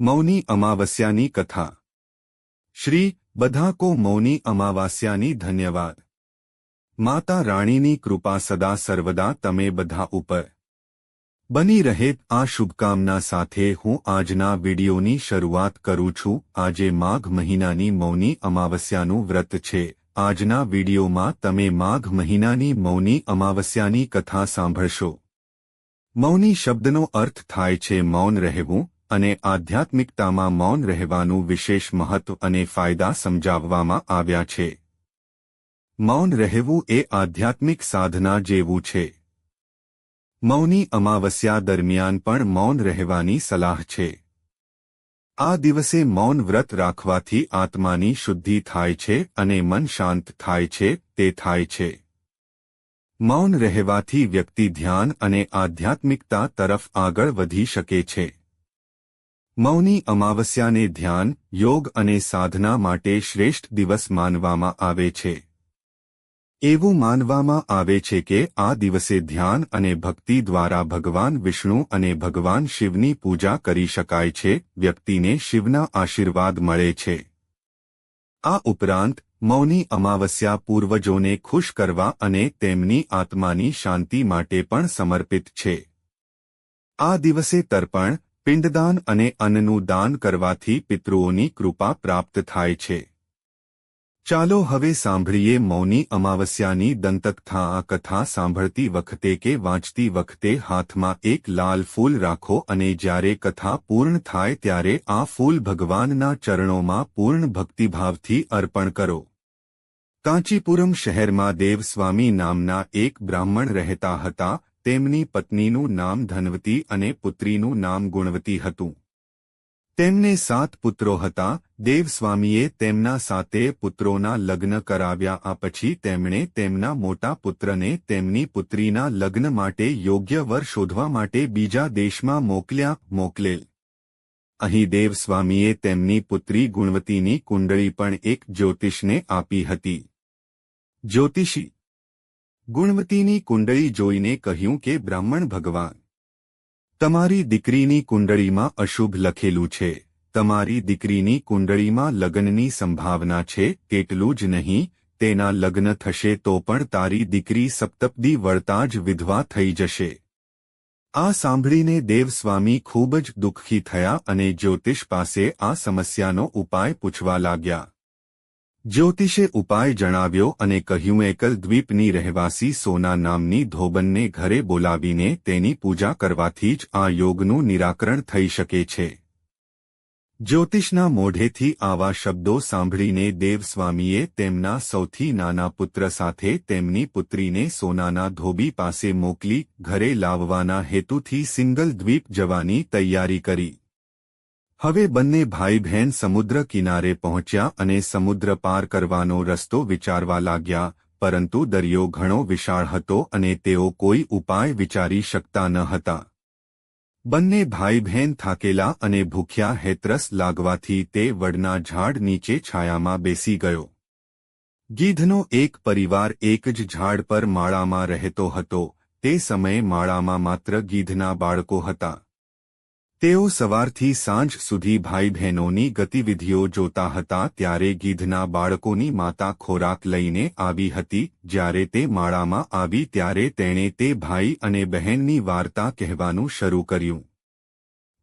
મૌની અમાવસ્યાની કથા. શ્રી, બધા કો મૌની અમાવાસ્યાની ધન્યવાદ. માતા રાણીની કૃપા સદા સર્વદા તમે બધા ઉપર. બની રહે આ શુભકામના સાથે હું આજના વિડીયોની શરૂઆત કરું છું. આજે માઘ મહિનાની મૌની અમાવસ્યાનું વ્રત છે. આજના વિડીયોમાં તમે માઘ મહિનાની મૌની અમાવસ્યાની કથા સાંભળશો. મૌની શબ્દનો અર્થ થાય છે મૌન રહેવું. અને આધ્યાત્મિકતામાં મૌન રહેવાનું વિશેષ મહત્વ અને ફાયદા સમજાવવામાં આવ્યા છે. મૌન રહેવું એ આધ્યાત્મિક સાધના જેવું છે. મૌની અમાવસ્યા દરમિયાન પણ મૌન રહેવાની સલાહ છે. આ દિવસે મૌન વ્રત રાખવાથી આત્માની શુદ્ધિ થાય છે અને મન શાંત થાય છે, તે થાય છે. મૌન રહેવાથી વ્યક્તિ ધ્યાન અને આધ્યાત્મિકતા તરફ આગળ વધી શકે છે. મૌની અમાવસ્યાને ધ્યાન, યોગ અને સાધના માટે શ્રેષ્ઠ દિવસ માનવામાં આવે છે. એવું માનવામાં આવે છે કે આ દિવસે ધ્યાન અને ભક્તિ દ્વારા ભગવાન વિષ્ણુ અને ભગવાન શિવની પૂજા કરી શકાય છે, વ્યક્તિને શિવના આશીર્વાદ મળે છે. આ ઉપરાંત, મૌની અમાવસ્યા પૂર્વજોને ખુશ કરવા અને તેમની આત્માની શાંતિ માટે પણ સમર્પિત છે. આ દિવસે તર્પણ પિંડદાન અને અન્નનું દાન કરવાથી પિતૃઓની કૃપા પ્રાપ્ત થાય છે. ચાલો હવે સાંભળીએ મૌની અમાવસ્યાની દંતકથા આ કથા સાંભળતી વખતે કે વાંચતી વખતે હાથમાં એક લાલ ફૂલ રાખો અને જ્યારે કથા પૂર્ણ થાય ત્યારે આ ફૂલ ભગવાનના ચરણોમાં પૂર્ણ ભક્તિભાવથી અર્પણ કરો. કાંચીપુરમ શહેરમાં દેવસ્વામી નામના એક બ્રાહ્મણ રહેતા હતા તેમની પત્નીનું નામ ધનવતી અને પુત્રીનું નામ ગુણવતી હતું. તેમને સાત પુત્રો હતા, દેવસ્વામીએ તેમના સાતે પુત્રોના લગ્ન કરાવ્યા, આ પછી તેમણે તેમના મોટા પુત્રને તેમની પુત્રીના લગ્ન માટે યોગ્ય વર શોધવા માટે બીજા દેશમાં મોકલ્યા, મોકલેલ. અહીં દેવસ્વામીએ તેમની પુત્રી ગુણવતીની કુંડળી પણ એક જ્યોતિષને આપી હતી. જ્યોતિષી ગુણવતીની કુંડળી જોઈને કહ્યું કે, બ્રાહ્મણ ભગવાન, તમારી દીકરીની કુંડળીમાં અશુભ લખેલું છે. તમારી દીકરીની કુંડળીમાં લગ્નની સંભાવના છે. કેટલું જ નહીં, તેના લગ્ન થશે તો પણ તારી દીકરી સપ્તપદી વળતા જ વિધવા થઈ જશે. આ સાંભળીને દેવસ્વામી ખૂબ જ દુઃખી થયા અને જ્યોતિષ પાસે આ સમસ્યાનો ઉપાય પૂછવા લાગ્યા. જ્યોતિષે ઉપાય જણાવ્યો અને કહ્યું, એકલ દ્વીપની રહેવાસી સોના નામની ધોબનને ઘરે બોલાવીને તેની પૂજા કરવાથી જ આ યોગનું નિરાકરણ થઈ શકે છે. જ્યોતિષના મોઢેથી આવા શબ્દો સાંભળીને દેવસ્વામીએ તેમના સૌથી નાના પુત્ર સાથે તેમની પુત્રીને સોનાના ધોબી પાસે મોકલી ઘરે લાવવાના હેતુથી સિંગલ દ્વીપ જવાની તૈયારી કરી. હવે બંને ભાઈ બહેન સમુદ્ર કિનારે પહોંચ્યા અને સમુદ્ર પાર કરવાનો રસ્તો વિચારવા લાગ્યા, પરંતુ દરિયો ઘણો વિશાળ હતો અને તેઓ કોઈ ઉપાય વિચારી શકતા ન હતા. બંને ભાઈ બહેન થાકેલા અને ભૂખ્યા હેતરસ લાગવાથી તે વડના ઝાડ નીચે છાયામાં બેસી ગયો. ગીધનો એક પરિવાર એક જ ઝાડ પર માળામાં રહેતો હતો, તે સમયે માળામાં માત્ર ગીધના બાળકો હતા. તેઓ સવારથી સાંજ સુધી ભાઈ બહેનોની ગતિવિધિઓ જોતા હતા ત્યારે ગીધના બાળકોની માતા ખોરાક લઈને આવી હતી. જ્યારે તે માળામાં આવી ત્યારે તેણે તે ભાઈ અને બહેનની વાર્તા કહેવાનું શરૂ કર્યું.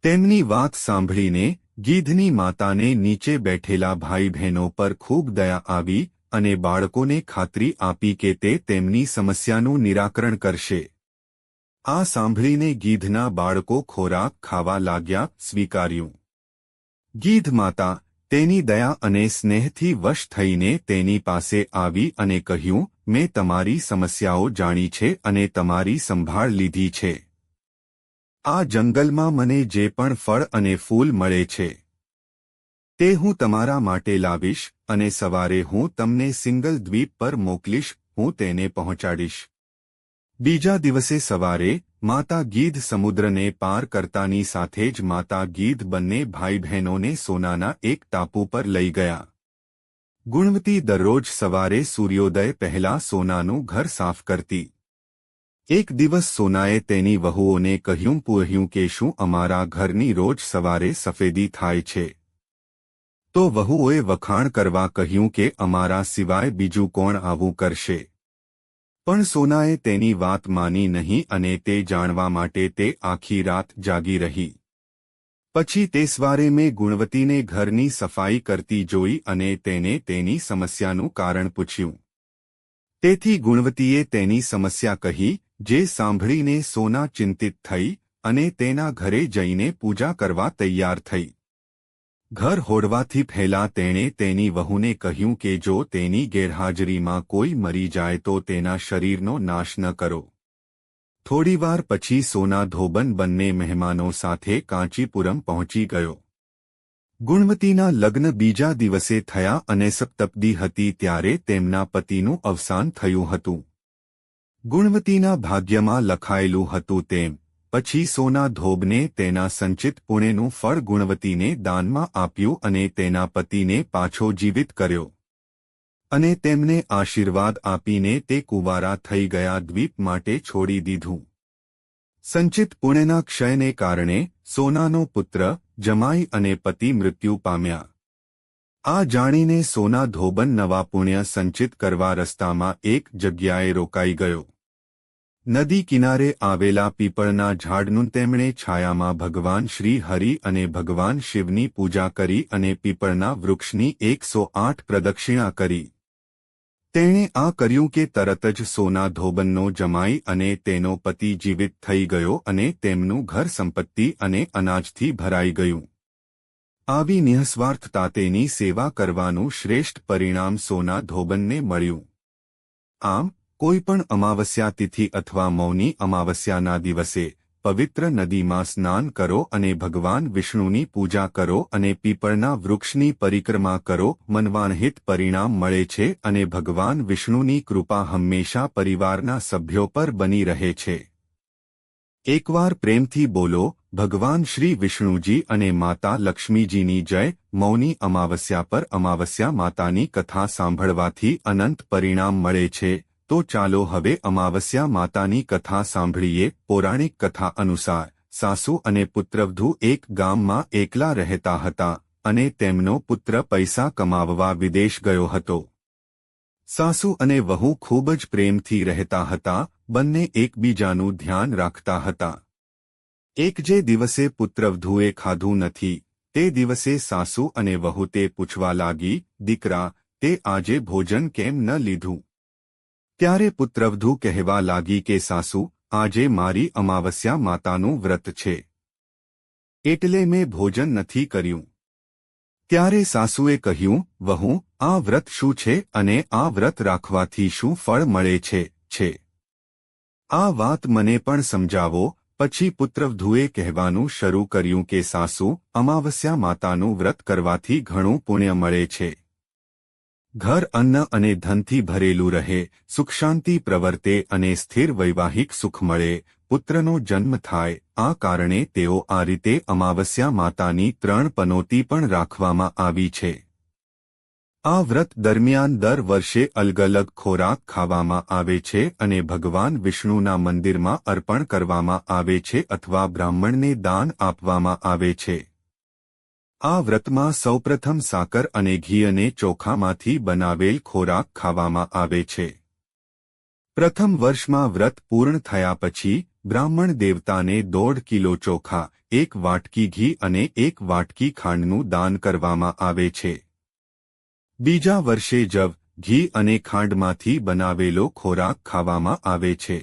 તેમની વાત સાંભળીને ગીધની માતાને નીચે બેઠેલા ભાઈ બહેનો પર ખૂબ દયા આવી અને બાળકોને ખાતરી આપી કે તે તેમની સમસ્યાનું નિરાકરણ કરશે. આ સાંભળીને ગીધના બાળકો ખોરાક ખાવા લાગ્યા, સ્વીકાર્યું. ગીધ માતા, તેની દયા અને સ્નેહથી વશ થઈને તેની પાસે આવી અને કહ્યું, મેં તમારી સમસ્યાઓ જાણી છે અને તમારી સંભાળ લીધી છે. આ જંગલમાં મને જે પણ ફળ અને ફૂલ મળે છે, તે હું તમારા માટે લાવીશ અને સવારે હું તમને સિંગલ દ્વીપ પર મોકલીશ, હું તેને પહોંચાડીશ. બીજા દિવસે સવારે માતા ગીધ સમુદ્રને પાર કરતાની સાથે જ માતા ગીધ બંને ભાઈ બહેનોને સોનાના એક ટાપુ પર લઈ ગયા. ગુણવતી દરરોજ સવારે સૂર્યોદય પહેલા સોનાનું ઘર સાફ કરતી. એક દિવસ સોનાએ તેની વહુઓને કહ્યું, પૂહ્યું કે શું અમારા ઘરની રોજ સવારે સફેદી થાય છે? તો વહુઓએ વખાણ કરવા કહ્યું કે, અમારા સિવાય બીજું કોણ આવું કરશે? પણ સોનાએ તેની વાત માની નહીં અને તે જાણવા માટે તે આખી રાત જાગી રહી. પછી તે સવારે મેં ગુણવતીને ઘરની સફાઈ કરતી જોઈ અને તેને તેની સમસ્યાનું કારણ પૂછ્યું. તેથી ગુણવતીએ તેની સમસ્યા કહી, જે સાંભળીને સોના ચિંતિત થઈ અને તેના ઘરે જઈને પૂજા કરવા તૈયાર થઈ. ઘર હોડવાથી પહેલા તેણે તેની વહુને કહ્યું કે જો તેની ગેરહાજરીમાં કોઈ મરી જાય તો તેના શરીરનો નાશ ન કરો. થોડીવાર પછી સોના ધોબન બંને મહેમાનો સાથે કાંચીપુરમ પહોંચી ગયો. ગુણવતીના લગ્ન બીજા દિવસે થયા અને સપ્તપદી હતી ત્યારે તેમના પતિનું અવસાન થયું હતું. ગુણવતીના ભાગ્યમાં લખાયેલું હતું તેમ પછી સોના ધોબને તેના સંચિત પુણેનું ફળ ગુણવતીને દાનમાં આપ્યું અને તેના પતિને પાછો જીવિત કર્યો. અને તેમને આશીર્વાદ આપીને તે કુવારા થઈ ગયા દ્વીપ માટે છોડી દીધું. સંચિત પુણેના ક્ષયને કારણે સોનાનો પુત્ર, જમાઈ અને પતિ મૃત્યુ પામ્યા. આ જાણીને સોના ધોબન નવા પુણ્ય સંચિત કરવા રસ્તામાં એક જગ્યાએ રોકાઈ ગયો. નદી કિનારે આવેલા પીપળના ઝાડનું તેમણે છાયામાં ભગવાન શ્રી હરિ અને ભગવાન શિવની પૂજા કરી અને પીપળના વૃક્ષની એકસો આઠ પ્રદક્ષિણા કરી. તેણે આ કર્યું કે તરત જ સોના ધોબનનો જમાઈ અને તેનો પતિ જીવિત થઈ ગયો અને તેમનું ઘર સંપત્તિ અને અનાજથી ભરાઈ ગયું. આવી નિઃસ્વાર્થતા તેની સેવા કરવાનું શ્રેષ્ઠ પરિણામ સોના ધોબનને મળ્યું. આમ કોઈપણ અમાવસ્યા તિથિ અથવા મૌની અમાવસ્યાના દિવસે પવિત્ર નદીમાં સ્નાન કરો અને ભગવાન વિષ્ણુની પૂજા કરો અને પીપળના વૃક્ષની પરિક્રમા કરો. મનવાનહિત પરિણામ મળે છે અને ભગવાન વિષ્ણુની કૃપા હંમેશા પરિવારના સભ્યો પર બની રહે છે. એકવાર પ્રેમથી બોલો, ભગવાન શ્રી વિષ્ણુજી અને માતા લક્ષ્મીજીની જય. મૌની અમાવસ્યા પર અમાવસ્યા માતાની કથા સાંભળવાથી અનંત પરિણામ મળે છે. તો ચાલો હવે અમાવસ્યા માતાની કથા સાંભળીએ. પૌરાણિક કથા અનુસાર, સાસુ અને પુત્રવધુ એક ગામમાં એકલા રહેતા હતા અને તેમનો પુત્ર પૈસા કમાવવા વિદેશ ગયો હતો. સાસુ અને વહુ ખૂબ જ પ્રેમથી રહેતા હતા, બંને એકબીજાનું ધ્યાન રાખતા હતા. એક જે દિવસે પુત્રવધુએ ખાધું નથી, તે દિવસે સાસુ અને વહુ તે પૂછવા લાગી, દીકરા, તે આજે ભોજન કેમ ન લીધું? ત્યારે પુત્રવધુ કહેવા લાગી કે, સાસુ, આજે મારી અમાવસ્યા માતાનું વ્રત છે. એટલે મેં ભોજન નથી કર્યું. ત્યારે સાસુએ કહ્યું, વહુ, આ વ્રત શું છે અને આ વ્રત રાખવાથી શું ફળ મળે છે છે? આ વાત મને પણ સમજાવો. પછી પુત્રવધુએ કહેવાનું શરૂ કર્યું કે, સાસુ, અમાવસ્યા માતાનું વ્રત કરવાથી ઘણું પુણ્ય મળે છે. ઘર અન્ન અને ધનથી ભરેલું રહે, સુખશાંતિ પ્રવર્તે અને સ્થિર વૈવાહિક સુખ મળે, પુત્રનો જન્મ થાય, આ કારણે તેઓ આ રીતે અમાવસ્યા માતાની ત્રણ પનોતી પણ રાખવામાં આવી છે. આ વ્રત દરમિયાન દર વર્ષે અલગ અલગ ખોરાક ખાવામાં આવે છે અને ભગવાન વિષ્ણુના મંદિરમાં અર્પણ કરવામાં આવે છે અથવા બ્રાહ્મણને દાન આપવામાં આવે છે. આ વ્રતમાં સૌપ્રથમ સાકર અને ઘી અને ચોખામાંથી બનાવેલ ખોરાક ખાવામાં આવે છે. પ્રથમ વર્ષમાં વ્રત પૂર્ણ થયા પછી, બ્રાહ્મણ દેવતાને દોઢ કિલો ચોખા, એક વાટકી ઘી અને એક વાટકી ખાંડનું દાન કરવામાં આવે છે. બીજા વર્ષે જવ, ઘી અને ખાંડમાંથી બનાવેલો ખોરાક ખાવામાં આવે છે.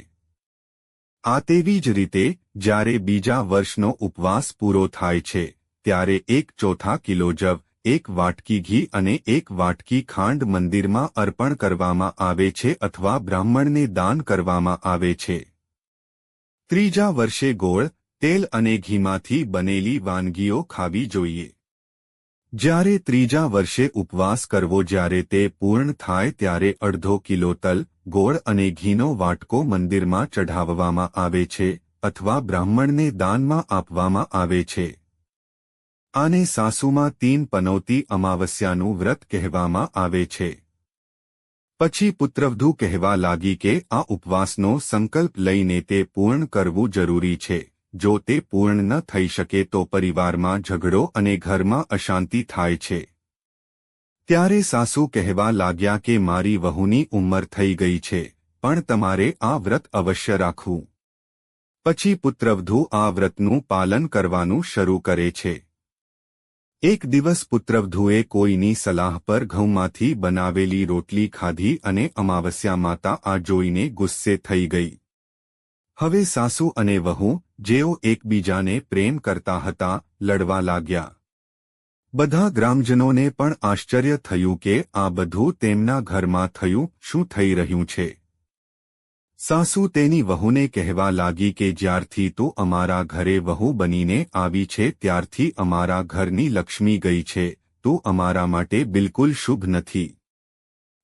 આ તેવી જ રીતે, જ્યારે બીજા વર્ષનો ઉપવાસ પૂરો થાય છે. ત્યારે એક ચોથા કિલો જવ, એક વાટકી ઘી અને એક વાટકી ખાંડ મંદિરમાં અર્પણ કરવામાં આવે છે અથવા બ્રાહ્મણને દાન કરવામાં આવે છે. ત્રીજા વર્ષે ગોળ, તેલ અને ઘીમાંથી બનેલી વાનગીઓ ખાવી જોઈએ. જ્યારે ત્રીજા વર્ષે ઉપવાસ કરવો જ્યારે તે પૂર્ણ થાય ત્યારે અડધો કિલો તલ, ગોળ અને ઘીનો વાટકો મંદિરમાં ચઢાવવામાં આવે છે અથવા બ્રાહ્મણને દાનમાં આપવામાં આવે છે. આને સાસુમાં તીન પનોતી અમાવસ્યાનું વ્રત કહેવામાં આવે છે. પછી પુત્રવધુ કહેવા લાગી કે આ ઉપવાસનો સંકલ્પ લઈને તે પૂર્ણ કરવું જરૂરી છે. જો તે પૂર્ણ ન થઈ શકે તો પરિવારમાં ઝઘડો અને ઘરમાં અશાંતિ થાય છે. ત્યારે સાસુ કહેવા લાગ્યા કે મારી વહુની ઉંમર થઈ ગઈ છે, પણ તમારે આ વ્રત અવશ્ય રાખવું. પછી પુત્રવધુ આ વ્રતનું પાલન કરવાનું શરૂ કરે છે. એક દિવસ પુત્રવધુએ કોઈની સલાહ પર ઘઉંમાંથી બનાવેલી રોટલી ખાધી અને અમાવસ્યા માતા આ જોઈને ગુસ્સે થઈ ગઈ. હવે સાસુ અને વહુ, જેઓ એકબીજાને પ્રેમ કરતા હતા, લડવા લાગ્યા. બધા ગ્રામજનોને પણ આશ્ચર્ય થયું કે આ બધું તેમના ઘરમાં થયું, શું થઈ રહ્યું છે? સાસુ તેની વહુને કહેવા લાગી કે જ્યારથી તું અમારા ઘરે વહુ બનીને આવી છે, ત્યારથી અમારા ઘરની લક્ષ્મી ગઈ છે, તું અમારા માટે બિલકુલ શુભ નથી.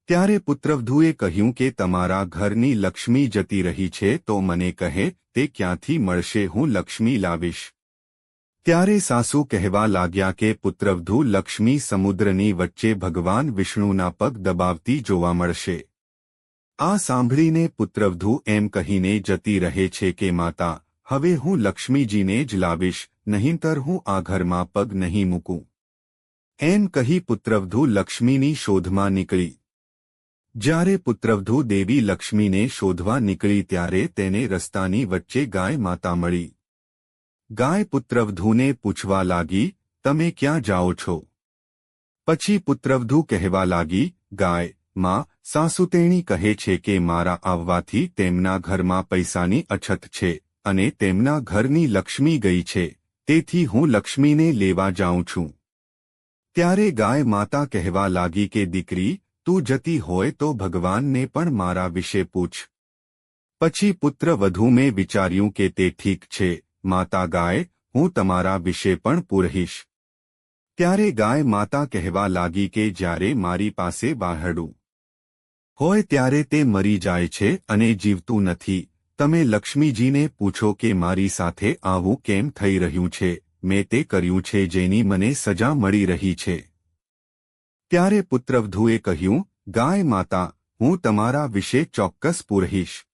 ત્યારે પુત્રવધુએ કહ્યું કે તમારા ઘરની લક્ષ્મી જતી રહી છે, તો મને કહે, તે ક્યાંથી મળશે, હું લક્ષ્મી લાવીશ. ત્યારે સાસુ કહેવા લાગ્યા કે પુત્રવધુ લક્ષ્મી સમુદ્રની વચ્ચે ભગવાન વિષ્ણુના પગ દબાવતી જોવા મળશે. આ સાંભળીને પુત્રવધુ એમ કહીને જતી રહે છે કે, માતા, હવે હું લક્ષ્મીજીને જ લાવીશ, નહીંતર હું આ ઘરમાં પગ નહીં મૂકું. એમ કહી પુત્રવધુ લક્ષ્મીની શોધમાં નીકળી. જ્યારે પુત્રવધુ દેવી લક્ષ્મીને શોધવા નીકળી ત્યારે તેને રસ્તાની વચ્ચે ગાય માતા મળી. ગાય પુત્રવધુને પૂછવા લાગી, તમે ક્યાં જાઓ છો? પછી પુત્રવધુ કહેવા લાગી, ગાય, માં સાસુતેણી કહે છે કે મારા આવવાથી તેમના ઘરમાં પૈસાની અછત છે અને તેમના ઘરની લક્ષ્મી ગઈ છે, તેથી હું લક્ષ્મીને લેવા જાઉં છું. ત્યારે ગાય માતા કહેવા લાગી કે, દીકરી, તું જતી હોય તો ભગવાનને પણ મારા વિશે પૂછ. પછી પુત્ર વધુ મેં વિચાર્યું કે, તે ઠીક છે, માતા ગાય, હું તમારા વિશે પણ પૂરહીશ. ત્યારે ગાય માતા કહેવા લાગી કે, જ્યારે મારી પાસે બાહડું હોય ત્યારે તે મરી જાય છે અને જીવતું નથી. તમે લક્ષ્મીજીને પૂછો કે મારી સાથે આવું કેમ થઈ રહ્યું છે? મેં તે કર્યું છે જેની મને સજા મળી રહી છે. ત્યારે પુત્રવધુએ કહ્યું, ગાય માતા, હું તમારા વિશે ચોક્કસ પૂરહીશ.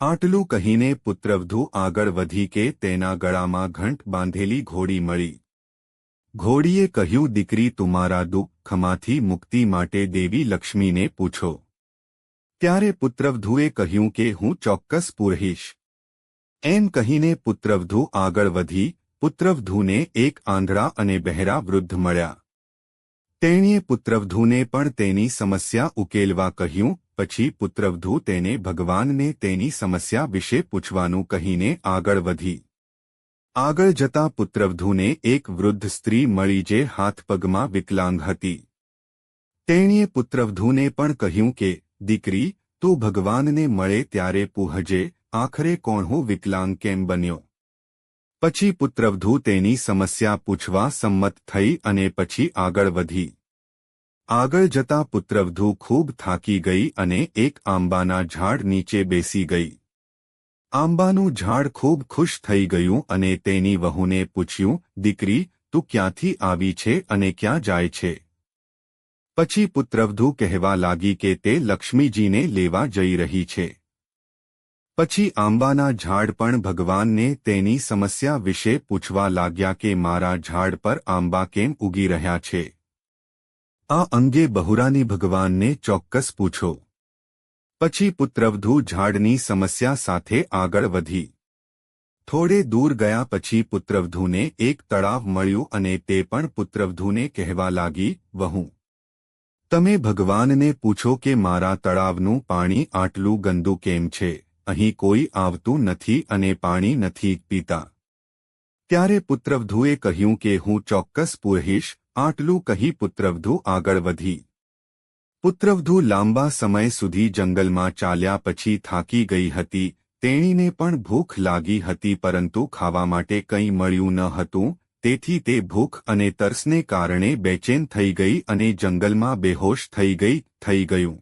આટલું કહીને પુત્રવધુ આગળ વધી કે તેના ગળામાં ઘંટ બાંધેલી ઘોડી મળી. ઘોડીએ કહ્યું, દીકરી તુમારા દુઃખમાંથી મુક્તિ માટે દેવી લક્ષ્મીને પૂછો. ત્યારે પુત્રવધુએ કહ્યું કે હું ચોક્કસ પૂરહીશ એમ કહીને પુત્રવધુ આગળ વધી પુત્રવધુને એક આંધળા અને બહેરા વૃદ્ધ મળ્યા તેણીએ પુત્રવધુને પણ તેની સમસ્યા ઉકેલવા કહ્યું પછી પુત્રવધુ તેને ભગવાનને તેની સમસ્યા વિશે પૂછવાનું કહીને આગળ વધી આગળ જતા પુત્રવધુને એક વૃદ્ધ સ્ત્રી મળી જે હાથ પગમાં વિકલાંગ હતી તેણીએ પુત્રવધુને પણ કહ્યું કે દીકરી, તું ભગવાનને મળે ત્યારે પૂહજે, આખરે કોણ હું વિકલાંગ કેમ બન્યો? પછી પુત્રવધુ તેની સમસ્યા પૂછવા સંમત થઈ અને પછી આગળ વધી. આગળ જતા પુત્રવધુ ખૂબ થાકી ગઈ અને એક આંબાના ઝાડ નીચે બેસી ગઈ. આંબાનું ઝાડ ખૂબ ખુશ થઈ ગયું અને તેની વહુને પૂછ્યું, દીકરી, તું ક્યાંથી આવી છે અને ક્યાં જાય છે? પછી પુત્રવધુ કહેવા લાગી કે તે લક્ષ્મીજીને લેવા જઈ રહી છે. પછી આંબાના ઝાડ પણ ભગવાનને તેની સમસ્યા વિશે પૂછવા લાગ્યા કે મારા ઝાડ પર આંબા કેમ ઉગી રહ્યા છે? આ અંગે બહુરાની ભગવાનને ચોક્કસ પૂછો. પછી પુત્રવધુ ઝાડની સમસ્યા સાથે આગળ વધી. થોડે દૂર ગયા પછી પુત્રવધુને એક તળાવ મળ્યું અને તે પણ પુત્રવધુને કહેવા લાગી, વહું તમે ભગવાનને પૂછો કે મારા તળાવનું પાણી આટલું ગંદુ કેમ છે? અહીં કોઈ આવતું નથી અને પાણી નથી પીતા. ત્યારે પુત્રવધુએ કહ્યું કે હું ચોક્કસ પૂરહીશ આટલું કહી પુત્રવધુ આગળ વધી. પુત્રવધુ લાંબા સમય સુધી જંગલમાં ચાલ્યા પછી થાકી ગઈ હતી. તેણીને પણ ભૂખ લાગી હતી પરંતુ ખાવા માટે કંઈ મળ્યું ન હતું. તેથી તે ભૂખ અને તરસને કારણે બેચેન થઈ ગઈ અને જંગલમાં બેહોશ થઈ ગઈ, થઈ ગયું.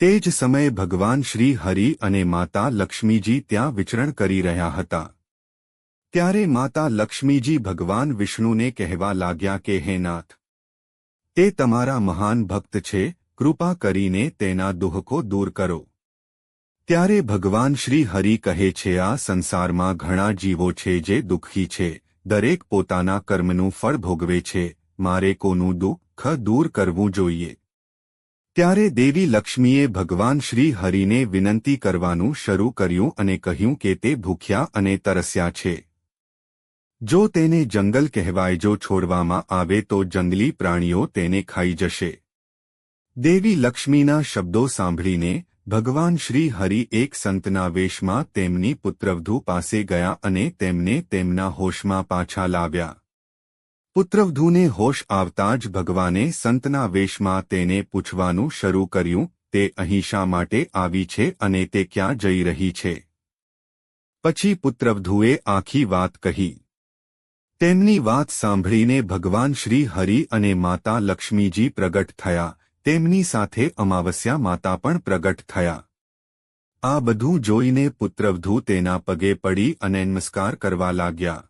તે જ સમયે ભગવાન શ્રી હરિ અને માતા લક્ષ્મીજી ત્યાં વિચરણ કરી રહ્યા હતા. ત્યારે માતા લક્ષ્મીજી ભગવાન વિષ્ણુને કહેવા લાગ્યા કે, હે નાથ, તે તમારા મહાન ભક્ત છે, કૃપા કરીને તેના દુહકો દૂર કરો. ત્યારે ભગવાન શ્રી હરિ કહે છે, આ સંસારમાં ઘણા જીવો છે જે દુઃખી છે દરેક પોતાના કર્મનું ફળ ભોગવે છે, મારે કોનું દુઃખ દૂર કરવું જોઈએ. ત્યારે દેવી લક્ષ્મીએ ભગવાન શ્રી હરિને વિનંતી કરવાનું શરૂ કર્યું અને કહ્યું કે તે ભૂખ્યા અને તરસ્યા છે. જો તેને જંગલ કહેવાય, જો છોડવામાં આવે તો જંગલી પ્રાણીઓ તેને ખાઈ જશે. દેવી લક્ષ્મીના શબ્દો સાંભળીને ભગવાન શ્રી હરિ એક સંતના વેશમાં તેમની પુત્રવધુ પાસે ગયા અને તેમને તેમના હોશમાં પાછા લાવ્યા. પુત્રવધૂને હોશ આવતા જ ભગવાને સંતના વેશમાં તેને પૂછવાનું શરૂ કર્યું, તે અહીં શા માટે આવી છે અને તે ક્યાં જઈ રહી છે? પછી પુત્રવધુએ આખી વાત કહી. તેમની વાત સાંભળીને ભગવાન શ્રી હરિ અને માતા લક્ષ્મીજી પ્રગટ થયા. તેમની સાથે અમાવસ્યા માતા પણ પ્રગટ થયા. આ બધું જોઈને પુત્રવધુ તેના પગે પડી અને નમસ્કાર કરવા લાગ્યા.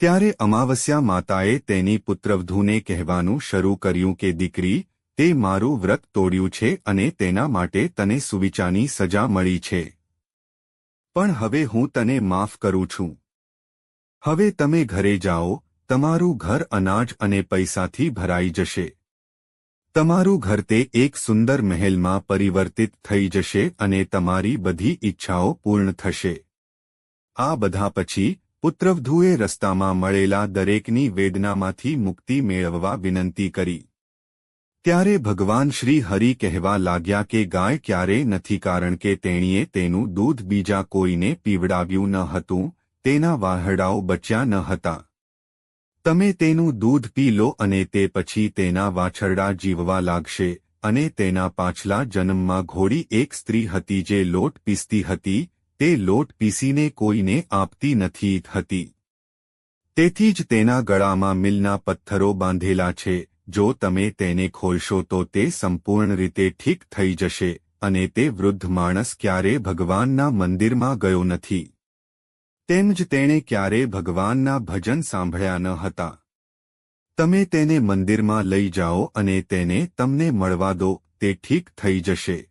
ત્યારે અમાવસ્યા માતાએ તેની પુત્રવધૂને કહેવાનું શરૂ કર્યું કે, દીકરી, તે મારું વ્રત તોડ્યું છે અને તેના માટે તને સુવિચાની સજા મળી છે. પણ હવે હું તને માફ કરું છું. હવે તમે ઘરે જાઓ, તમારું ઘર અનાજ અને પૈસાથી ભરાઈ જશે. તમારું ઘર તે એક સુંદર મહેલમાં પરિવર્તિત થઈ જશે અને તમારી બધી ઈચ્છાઓ પૂર્ણ થશે. આ બધા પછી, પુત્રવધુએ રસ્તામાં મળેલા દરેકની વેદનામાંથી મુક્તિ મેળવવા વિનંતી કરી. ત્યારે ભગવાન શ્રી હરિ કહેવા લાગ્યા કે ગાય ક્યારે નથી કારણ કે તેણીએ તેનું દૂધ બીજા કોઈને પીવડાવ્યું ન હતું, તેના વાહડાઓ બચ્યા ન હતા. તમે તેનું દૂધ પી લો અને તે પછી તેના વાછરડા જીવવા લાગશે, અને તેના પાછલા જન્મમાં ઘોડી એક સ્ત્રી હતી જે લોટ પીસતી હતી, તે લોટ પીસીને કોઈને આપતી નથી હતી. તેથી જ તેના ગળામાં મિલના પથ્થરો બાંધેલા છે, જો તમે તેને ખોલશો તો તે સંપૂર્ણ રીતે ઠીક થઈ જશે, અને તે વૃદ્ધ માણસ ક્યારે ભગવાનના મંદિરમાં ગયો નથી. તેમ જ તેણે ક્યારે ભગવાનના ભજન સાંભળ્યા ન હતા. તમે તેને મંદિરમાં લઈ જાઓ અને તેને તમને મળવા દો, તે ઠીક થઈ જશે.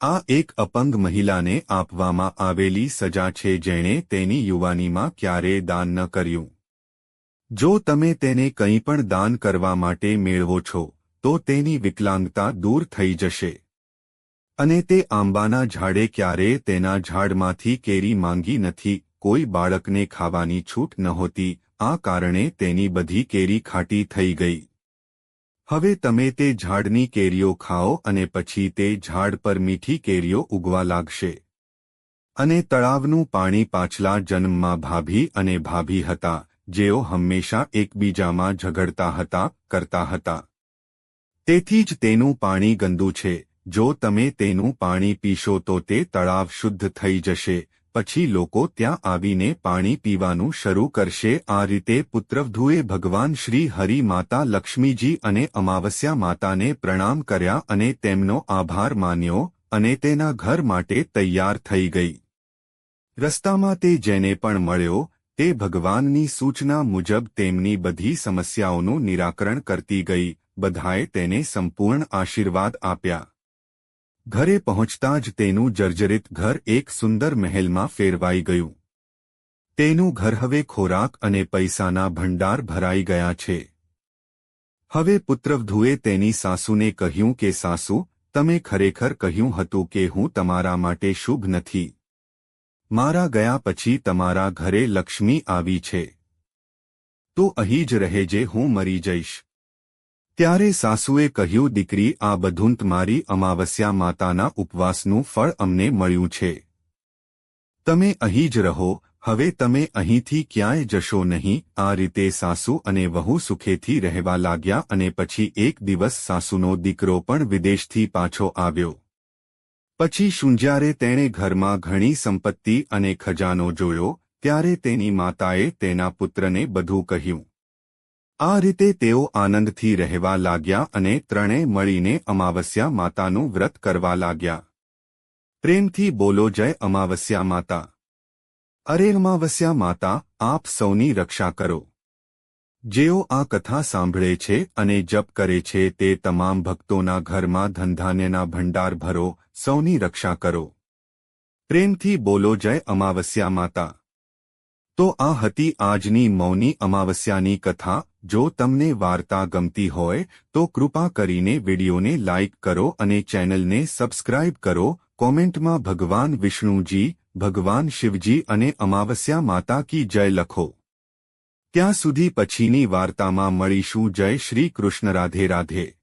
આ એક અપંગ મહિલાને આપવામાં આવેલી સજા છે જેણે તેની યુવાનીમાં ક્યારેય દાન ન કર્યું. જો તમે તેને કંઈ પણ દાન કરવા માટે મેળવો છો, તો તેની વિકલાંગતા દૂર થઈ જશે. અને તે આંબાના ઝાડે ક્યારેય તેના ઝાડમાંથી કેરી માંગી નથી કોઈ બાળકને ખાવાની છૂટ નહોતી આ કારણે તેની બધી કેરી ખાટી થઈ ગઈ. હવે તમે તે ઝાડની કેરીઓ ખાઓ અને પછી તે ઝાડ પર મીઠી કેરીઓ ઉગવા લાગશે. અને તળાવનું પાણી પાછલા જન્મમાં ભાભી અને ભાભી હતા, જેઓ હંમેશા એકબીજામાં ઝઘડતા હતા, કરતા હતા. તેથી જ તેનું પાણી ગંદુ છે. જો તમે તેનું પાણી પીશો તો તે તળાવ શુદ્ધ થઈ જશે પછી લોકો ત્યાં આવીને પાણી પીવાનું શરૂ કરશે. આ રીતે પુત્રવધુએ ભગવાન શ્રી હરિ માતા લક્ષ્મીજી અને અમાવસ્યા માતાને પ્રણામ કર્યા અને તેમનો આભાર માન્યો અને તેના ઘર માટે તૈયાર થઈ ગઈ. રસ્તામાં તે જેને પણ મળ્યો, તે ભગવાનની સૂચના મુજબ તેમની બધી સમસ્યાઓનું નિરાકરણ કરતી ગઈ. બધાએ તેને સંપૂર્ણ આશીર્વાદ આપ્યા. ઘરે પહોંચતા જ તેનું જર્જરિત ઘર એક સુંદર મહેલમાં ફેરવાઈ ગયું. તેનું ઘર હવે ખોરાક અને પૈસાના ભંડાર ભરાઈ ગયા છે. હવે પુત્રવધુએ તેની સાસુને કહ્યું કે, સાસુ, તમે ખરેખર કહ્યું હતું કે હું તમારા માટે શુભ નથી. મારા ગયા પછી તમારા ઘરે લક્ષ્મી આવી છે. તો અહીં જ રહેજે, હું મરી જઈશ. ત્યારે સાસુએ કહ્યું, દીકરી, આ બધું તમારી અમાવસ્યા માતાના ઉપવાસનું ફળ અમને મળ્યું છે. તમે અહીં જ રહો, હવે તમે અહીંથી ક્યાંય જશો નહીં. આ રીતે સાસુ અને વહુ સુખેથી રહેવા લાગ્યા અને પછી એક દિવસ સાસુનો દીકરો પણ વિદેશથી પાછો આવ્યો. પછી શુંજારે તેણે ઘરમાં ઘણી સંપત્તિ અને ખજાનો જોયો, ત્યારે તેની માતાએ તેના પુત્રને બધું કહ્યું. આ રીતે તેઓ આનંદથી રહેવા લાગ્યા અને ત્રણે મળીને અમાવસ્યા માતાનું વ્રત કરવા લાગ્યા. પ્રેમથી બોલો, જય અમાવસ્યા માતા. અરે અમાવસ્યા માતા, આપ સૌની રક્ષા કરો. જેઓ આ કથા સાંભળે છે અને જપ કરે છે, તે તમામ ભક્તોના ઘરમાં ધનધાન્યના ભંડાર ભરો, સૌની રક્ષા કરો. પ્રેમથી બોલો, જય અમાવસ્યા માતા. તો આ હતી આજની મૌની અમાવસ્યાની કથા. જો તમને વાર્તા ગમતી હોય, તો કૃપા કરીને વિડિયોને લાઇક કરો અને ચેનલને સબસ્ક્રાઇબ કરો. કોમેન્ટમાં ભગવાન વિષ્ણુજી, ભગવાન શિવજી અને અમાવસ્યા માતા કી જય લખો. ત્યાં સુધી પછીની વાર્તામાં મળીશું. જય શ્રી કૃષ્ણ. રાધે રાધે.